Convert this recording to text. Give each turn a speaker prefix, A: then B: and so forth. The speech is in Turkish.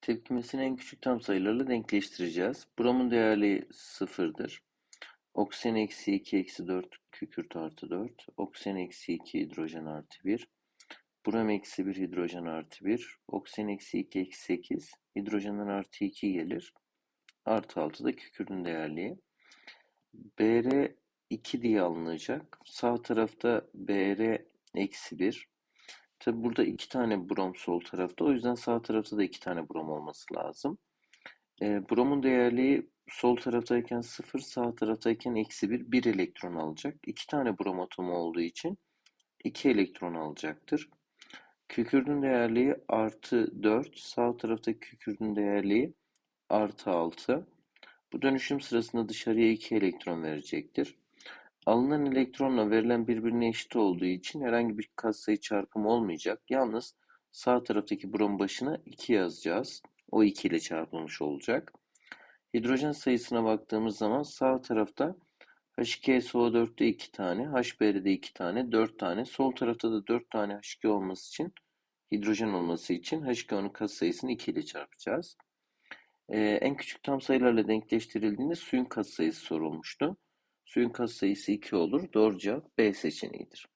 A: Tepkimesini en küçük tam sayılarla denkleştireceğiz. Bromun değerli sıfırdır. Oksijen eksi 2 eksi 4 kükürt artı 4. Oksijen eksi 2 hidrojen artı 1. Brom eksi 1 hidrojen artı 1. Oksijen eksi 2 eksi 8. Hidrojenden artı 2 gelir. Artı 6 da kükürdün değerliği. BR 2 diye alınacak. Sağ tarafta BR eksi 1. Tabi burada iki tane brom sol tarafta. O yüzden sağ tarafta da iki tane brom olması lazım. E, bromun değerliği sol taraftayken 0, sağ taraftayken eksi 1, 1 elektron alacak. İki tane brom atomu olduğu için 2 elektron alacaktır. Kükürdün değerliği artı 4, sağ taraftaki kükürdün değerliği artı 6. Bu dönüşüm sırasında dışarıya 2 elektron verecektir. Alınan elektronla verilen birbirine eşit olduğu için herhangi bir katsayı çarpımı olmayacak. Yalnız sağ taraftaki brom başına 2 yazacağız. O 2 ile çarpılmış olacak. Hidrojen sayısına baktığımız zaman sağ tarafta H2SO4'te 2 tane, HBr'de 2 tane, 4 tane. Sol tarafta da 4 tane H2 olması için, hidrojen olması için H2O'nun katsayısını 2 ile çarpacağız. Ee, en küçük tam sayılarla denkleştirildiğinde suyun katsayısı sorulmuştu. Suyun katsayısı 2 olur. Doğru cevap B seçeneğidir.